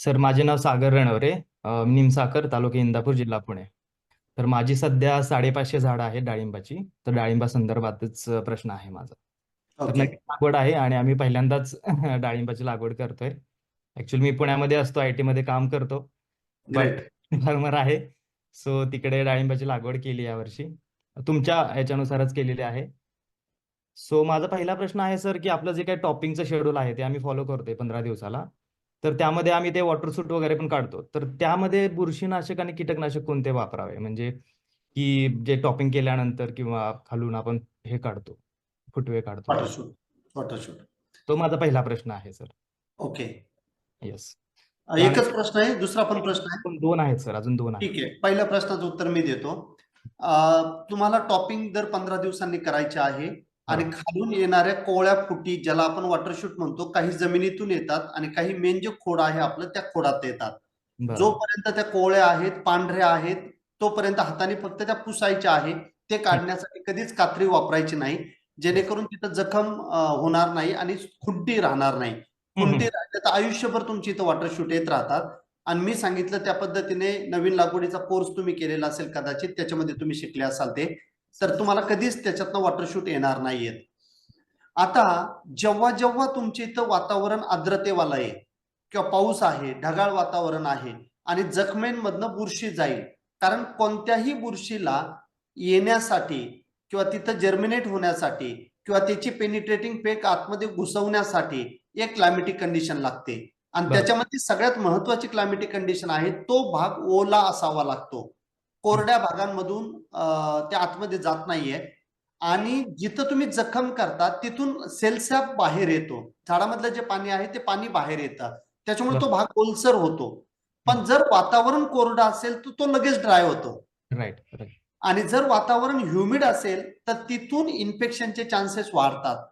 Sir माझे नाव सागर रणवरे. निमसाकर तालुका इंदापूर जिल्हा पुणे. तर माझी सध्या साडेपाचशे झाडं आहेत डाळिंबाची. तर डाळिंबा संदर्भातच प्रश्न आहे माझा. लागवड आहे आणि आम्ही पहिल्यांदाच डाळिंबाची लागवड करतोय. ऍक्च्युली मी पुण्यामध्ये असतो आय टी मध्ये काम करतो. बट फार्मर आहे. सो तिकडे डाळिंबाची लागवड केली यावर्षी तुमच्या ह्याच्यानुसारच केलेली आहे. सो माझा पहिला प्रश्न आहे सर की आपलं जे काही टॉपिंगचं शेड्यूल आहे ते आम्ही फॉलो करतोय पंधरा दिवसाला. तर त्यामध्ये आम्ही ते वॉटर सूट वगैरे पण काढतो. तर त्यामध्ये बुरशीनाशक आणि कीटकनाशक कोणते वापरावे? म्हणजे की जे टॉपिंग केल्यानंतर किंवा खालून आपण हे काढतो फुटवे काढतो. वॉटरशूट वॉटरशूट तो माझा पहिला प्रश्न आहे सर. ओके. येस एकच प्रश्न आहे दुसरा पण प्रश्न आहे. पण दोन आहेत सर. अजून दोन आहेत. ठीक आहे. पहिल्या प्रश्नाचं उत्तर मी देतो. तुम्हाला टॉपिंग दर पंधरा दिवसांनी करायचे आहे. आणि खालून येणाऱ्या कोवळ्या फुटी ज्याला आपण वॉटरशूट म्हणतो काही जमिनीतून येतात आणि काही मेन जे खोड आहे आपलं त्या खोडात येतात. जोपर्यंत त्या कोवळ्या आहेत पांढऱ्या आहेत तोपर्यंत हाताने फक्त त्या पुसायच्या आहे ते काढण्यासाठी कधीच कात्री वापरायची नाही. जेणेकरून तिथं जखम होणार नाही आणि खुंटी राहणार नाही. खुंटी राहिल्या तर आयुष्यभर तुमची इथं वॉटरशूट येत राहतात. आणि मी सांगितलं त्या पद्धतीने नवीन लागवडीचा कोर्स तुम्ही केलेला असेल कदाचित त्याच्यामध्ये तुम्ही शिकले असाल ते. तर तुम्हाला कधीच त्याच्यातनं वॉटरशूट येणार नाहीयेत. आता जेव्हा जेव्हा तुमच्या इथं वातावरण आर्द्रतेवालं आहे किंवा पाऊस आहे ढगाळ वातावरण आहे आणि जखमेंमधनं बुरशी जाईल कारण कोणत्याही बुरशीला येण्यासाठी किंवा तिथं जर्मिनेट होण्यासाठी किंवा त्याची पेनिट्रेटिंग पेक आतमध्ये घुसवण्यासाठी एक क्लायमेटिक कंडिशन लागते. आणि. त्याच्यामध्ये सगळ्यात महत्वाची क्लायमेटिक कंडिशन आहे तो भाग ओला असावा लागतो. कोरड्या भागांमधून ते आतमध्ये जात नाहीये. आणि जिथं तुम्ही जखम करता तिथून सेल्सॅप बाहेर येतो. झाडामधलं जे पाणी आहे ते पाणी बाहेर येतं. त्याच्यामुळे तो भाग ओलसर होतो. पण जर वातावरण कोरडं असेल तर तो लगेच ड्राय होतो. राईट राईट आणि जर वातावरण ह्युमिड असेल तर तिथून इन्फेक्शनचे चान्सेस वाढतात.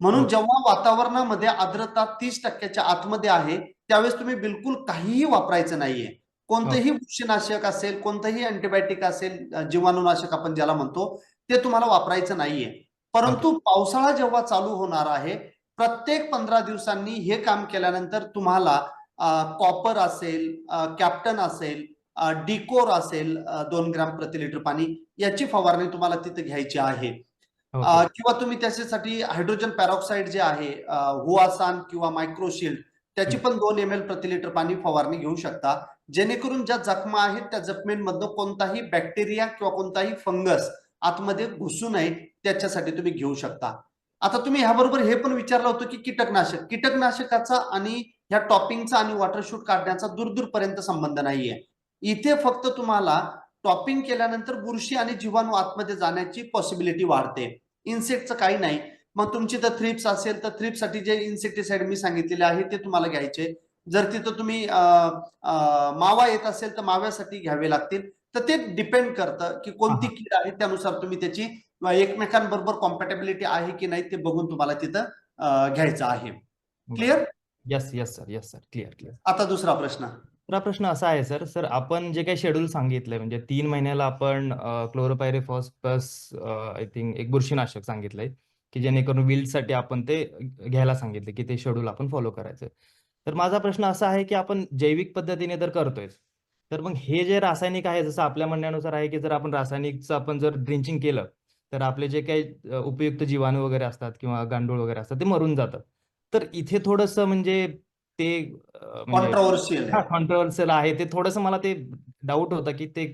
म्हणून हो. जेव्हा वातावरणामध्ये आर्द्रता तीस टक्क्याच्या आतमध्ये आहे त्यावेळेस तुम्ही बिलकुल काहीही वापरायचं नाहीये. कोणतेही बुरशीनाशक असेल कोणतंही अँटीबायोटिक असेल जीवाणूनाशक आपण ज्याला म्हणतो ते तुम्हाला वापरायचं नाहीये. परंतु पावसाळा जेव्हा चालू होणार आहे प्रत्येक पंधरा दिवसांनी हे काम केल्यानंतर तुम्हाला कॉपर असेल कॅप्टन असेल डिकोर असेल दोन ग्राम प्रति लिटर पाणी याची फवारणी तुम्हाला तिथे घ्यायची आहे. अ, ओके किंवा तुम्ही त्याच्यासाठी हायड्रोजन पॅरॉक्साईड जे आहे हुआसान किंवा मायक्रोशिल्ड त्याची पण दोन एम एल प्रति लिटर पाणी फवारणी घेऊ शकता. जेणेकरून ज्या जखमा आहेत त्या जखमेंमधनं कोणताही बॅक्टेरिया किंवा कोणताही फंगस आतमध्ये घुसू नये त्याच्यासाठी तुम्ही घेऊ शकता. आता तुम्ही ह्याबरोबर हे पण विचारलं होतं की कीटकनाशक. कीटकनाशकाचा आणि ह्या टॉपिंगचा आणि वॉटरशूट काढण्याचा दूरदूरपर्यंत संबंध नाहीये. इथे फक्त तुम्हाला टॉपिंग केल्यानंतर बुरशी आणि जीवाणू आतमध्ये जाण्याची पॉसिबिलिटी वाढते. इन्सेक्टचं काही नाही. मग तुमची तर थ्रिप्स असेल तर थ्रिप्ससाठी जे इन्सेक्टिसाइड मी सांगितलेले आहे ते तुम्हाला घ्यायचे. जर तिथं तुम्ही मावा येत असेल तर माव्यासाठी घ्यावे लागतील. तर ते डिपेंड करतं की कोणती. कीड आहे त्यानुसार तुम्ही त्याची एकमेकांबरोबर कॉम्पॅटेबिलिटी आहे की नाही ते बघून तुम्हाला तिथं घ्यायचं आहे. Clear yes yes sir yes sir clear clear आता दुसरा प्रश्न. दुसरा प्रश्न असा आहे सर सर आपण जे काही शेड्यूल सांगितलंय म्हणजे तीन महिन्याला आपण क्लोरोपायरिफॉस प्लस आय थिंक एक बुरशीनाशक सांगितलंय. की जेणेकरून विल्डसाठी आपण ते घ्यायला सांगितले की ते शेड्यूल आपण फॉलो करायचं. तर माझा प्रश्न असा आहे की आपण जैविक पद्धतीने तर करतोय तर मग हे जे रासायनिक आहे जसं आपल्या म्हणण्यानुसार आहे की जर आपण रासायनिकचं आपण जर ड्रिंचिंग केलं तर आपले जे काही उपयुक्त जीवाणू वगैरे असतात किंवा गांडूळ वगैरे असतात ते मरून जातात तर इथे थोडंसं म्हणजे ते अ, म्हणजे कॉन्ट्रोवर्शियल कॉन्ट्रोवर्शियल आहे. ते थोडंसं मला ते डाऊट होतं की ते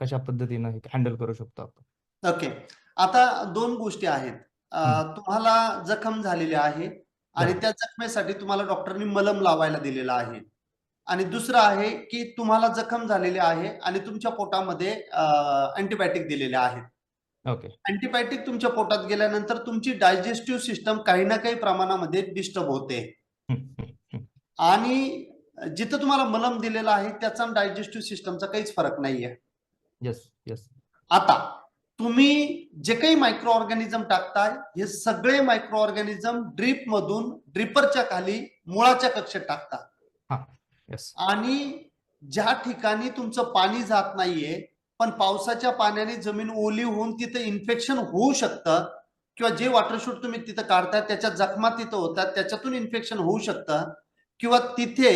कशा पद्धतीनं हँडल करू शकतो आपण. ओके आता दोन गोष्टी आहेत. तुम्हाला जखम झालेली आहे आणि. त्या जखमेसाठी तुम्हाला डॉक्टरनी मलम लावायला दिलेला आहे. आणि दुसरं आहे की तुम्हाला जखम झालेली आहे आणि तुमच्या पोटामध्ये अँटीबायोटिक दिलेले आहेत. ओके. अँटीबायोटिक तुमच्या पोटात गेल्यानंतर तुमची डायजेस्टिव्ह सिस्टम काही ना काही प्रमाणामध्ये डिस्टर्ब होते. आणि जिथं तुम्हाला मलम दिलेला आहे त्याचा डायजेस्टिव्ह सिस्टमचा काहीच फरक नाहीये. येस येस आता तुम्ही जे काही मायक्रो ऑर्गॅनिझम टाकताय हे सगळे मायक्रो ऑर्गॅनिझम ड्रीप मधून ड्रिपरच्या खाली मुळाच्या कक्षेत टाकता येस आणि ज्या ठिकाणी तुमचं पाणी जात नाहीये पण पावसाच्या पाण्याने जमीन ओली होऊन तिथं इन्फेक्शन होऊ शकतं किंवा जे वॉटरशूट तुम्ही तिथं काढताय त्याच्या जखमा तिथं होतात त्याच्यातून इन्फेक्शन होऊ शकतं किंवा तिथे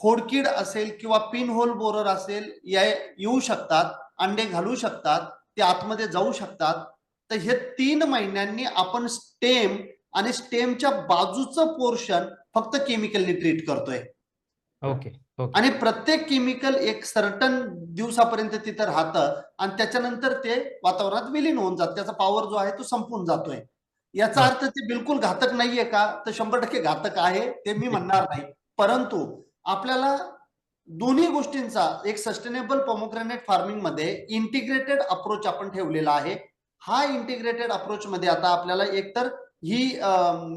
खोडकीड असेल किंवा पिन होल बोरर असेल या येऊ शकतात अंडे घालू शकतात ते आतमध्ये जाऊ शकतात. तर हे तीन महिन्यांनी आपण स्टेम आणि स्टेमच्या बाजूचं पोर्शन फक्त केमिकलने ट्रीट करतोय. Okay okay. आणि प्रत्येक केमिकल एक सर्टन दिवसापर्यंत तिथं राहतं आणि त्याच्यानंतर ते वातावरणात विलीन होऊन जात. त्याचा पॉवर जो आहे तो संपून जातोय. याचा. अर्थ ते बिलकुल घातक नाहीये का? तर शंभर टक्के घातक आहे ते मी म्हणणार नाही. परंतु आपल्याला दोन्ही गोष्टींचा एक सस्टेनेबल पॉमोग्रेनेट फार्मिंगमध्ये इंटिग्रेटेड अप्रोच आपण ठेवलेला आहे. हा इंटिग्रेटेड अप्रोच मध्ये आता आपल्याला एकतर ही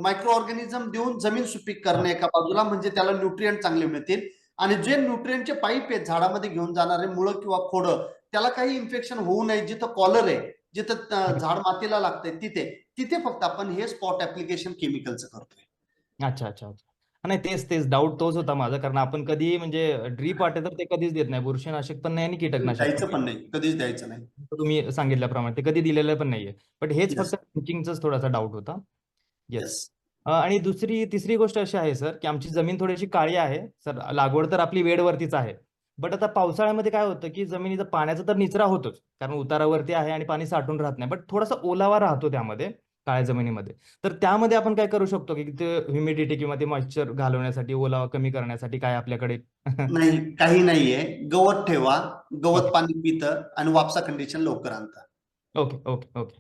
मायक्रो ऑर्गॅनिझम देऊन जमीन सुपीक करणे एका बाजूला म्हणजे त्याला न्यूट्रिएंट चांगले मिळतील. आणि जे न्यूट्रिएंटचे पाईप आहेत झाडामध्ये घेऊन जाणारे मुळं किंवा खोडं त्याला काही इन्फेक्शन होऊ नये. जिथं कॉलर आहे जिथं झाड मातीला लागतंय तिथे. तिथे फक्त आपण हे स्पॉट ऍप्लिकेशन केमिकलचं करतोय. अच्छा अच्छा. नाही तेच तेच. डाऊट तोच होता माझा. कारण आपण कधी म्हणजे ड्रीप वाटे तर ते कधीच देत नाही. बुरशीनाशक पण नाही आणि कीटकनाशक द्यायचं पण नाही. कधीच द्यायचं नाही. तुम्ही सांगितल्याप्रमाणे. ते कधी दिलेलं पण नाहीये. बट हेच Yes. फक्त थिंकिंगचाच थोडासा डाऊट होता. Yes Yes. आणि दुसरी तिसरी गोष्ट अशी आहे सर की आमची जमीन थोडीशी काळी आहे सर लागवड तर आपली वेडवरतीच आहे. बट आता पावसाळ्यामध्ये काय होतं की जमिनीचा पाण्याचा तर निचरा होतोच. कारण उतारावरती आहे आणि पाणी साठून राहत नाही. बट थोडासा ओलावा राहतो त्यामध्ये. काळ्या जमिनीमध्ये. तर त्यामध्ये आपण काय करू शकतो की ते ह्युमिडिटी किंवा ते मॉइश्चर घालवण्यासाठी ओलावा कमी करण्यासाठी काय आपल्याकडे? नाही काही नाहीये. गवत ठेवा. गवत. पाणी पितं आणि वापसा कंडिशन लवकर आणतं. Okay okay okay.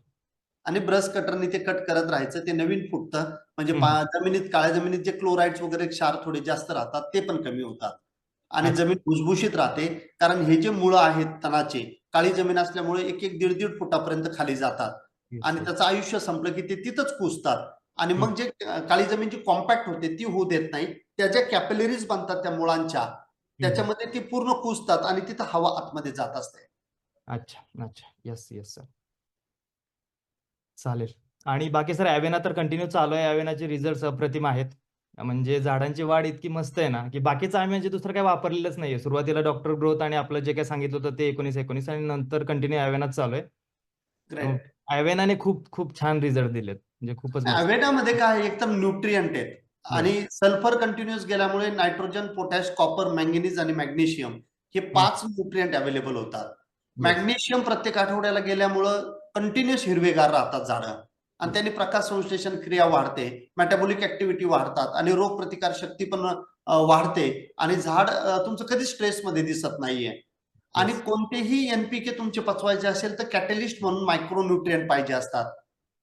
आणि ब्रश कटरने ते कट करत राहायचं ते नवीन फुटतं. म्हणजे जमिनीत काळ्या जमिनीत जे क्लोराईड्स वगैरे क्षार थोडे जास्त राहतात ते पण कमी होतात. आणि. जमीन भुसभुशीत राहते. कारण हे जे मुळं आहेत तणाचे काळी जमीन असल्यामुळे एक एक दीड दीड फुटापर्यंत खाली जातात. आणि. त्याचं आयुष्य संपलं की ते तिथंच कुजतात. आणि मग जे काळी जमीन जी कॉम्पॅक्ट होते ती होऊ देत नाही. त्या ज्या कॅपिलरीज बनतात त्या मुळांच्या त्याच्यामध्ये ती पूर्ण कुजतात आणि तिथं हवा आतमध्ये जात असते. अच्छा अच्छा. येस येस सर चालेल. आणि बाकी सर ॲवेना तर कंटिन्यू चालू आहे. ॲवेनाचे रिझल्ट अप्रतिम आहेत. म्हणजे झाडांची वाढ इतकी मस्त आहे ना की बाकीचं आम्ही म्हणजे दुसरं काही वापरलेलंच नाहीये. सुरुवातीला डॉक्टर ग्रोथ आणि आपलं जे काही सांगितलं होतं ते एकोणीस एकोणीस आणि नंतर कंटिन्यू ॲवेनाच चालू आहे. ॲवेनाने खूप खूप छान रिझल्ट दिलेत. म्हणजे खूपच मस्त. काय एकदम न्यूट्रियंट आहेत. आणि सल्फर कंटिन्युअस गेल्यामुळे नायट्रोजन पोटॅश कॉपर मॅंगनीज आणि मॅग्नेशियम हे पाच न्यूट्रियंट अवेलेबल होतात. मॅग्नेशियम प्रत्येक आठवड्याला गेल्यामुळं कंटिन्युअस हिरवेगार राहतात झाडं. आणि त्यांनी प्रकाश संश्लेषण क्रिया वाढते मेटाबॉलिक ऍक्टिव्हिटी वाढतात आणि रोग प्रतिकार शक्ती पण वाढते. आणि झाड तुमचं कधीच स्ट्रेसमध्ये दिसत नाहीये. आणि. कोणतेही एनपीके तुमचे पचवायचे असेल तर कॅटलिस्ट म्हणून मायक्रो न्यूट्रियंट पाहिजे असतात.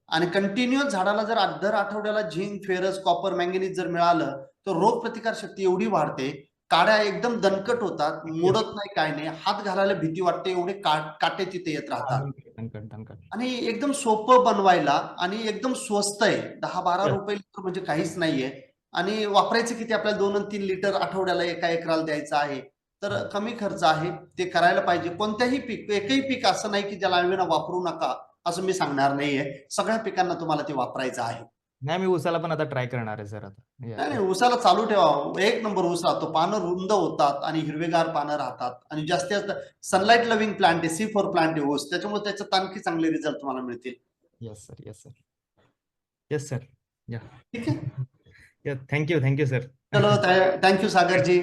आणि कंटिन्युअस झाडाला जर दर आठवड्याला झिंक फेरस कॉपर मॅंगनीज जर मिळालं तर रोग प्रतिकार शक्ती एवढी वाढते काड्या एकदम दणकट होतात मोडत नाही काय नाही हात घालायला भीती वाटते एवढे काटे तिथे येत राहतात. आणि एकदम सोपं बनवायला आणि एकदम स्वस्त आहे दहा बारा Yes. रुपये लिटर म्हणजे काहीच नाहीये. आणि वापरायचं किती? आपल्याला दोन तीन लिटर आठवड्याला एका एकराला द्यायचं आहे. तर कमी खर्च आहे ते करायला पाहिजे. कोणत्याही पीक एकही पीक असं नाही की ज्याला आम्ही वापरू नका असं मी सांगणार नाहीये. सगळ्या पिकांना तुम्हाला ते वापरायचं आहे. नाही मी उसाला पण आता ट्राय करणार आहे सर आता. नाही उसाला चालू ठेवा. एक नंबर ऊस राहतो. पानं रुंद होतात आणि हिरवेगार पानं राहतात. आणि जास्तीत जास्त सनलाईट लव्हिंग प्लांट आहे सी फोर प्लांट आहे ऊस. त्याच्यामुळे त्याच्यात आणखी चांगले रिझल्ट तुम्हाला मिळतील. Yes sir yes sir yes sir ठीक आहे. थँक्यू थँक्यू सर चलो थँक्यू सागरजी.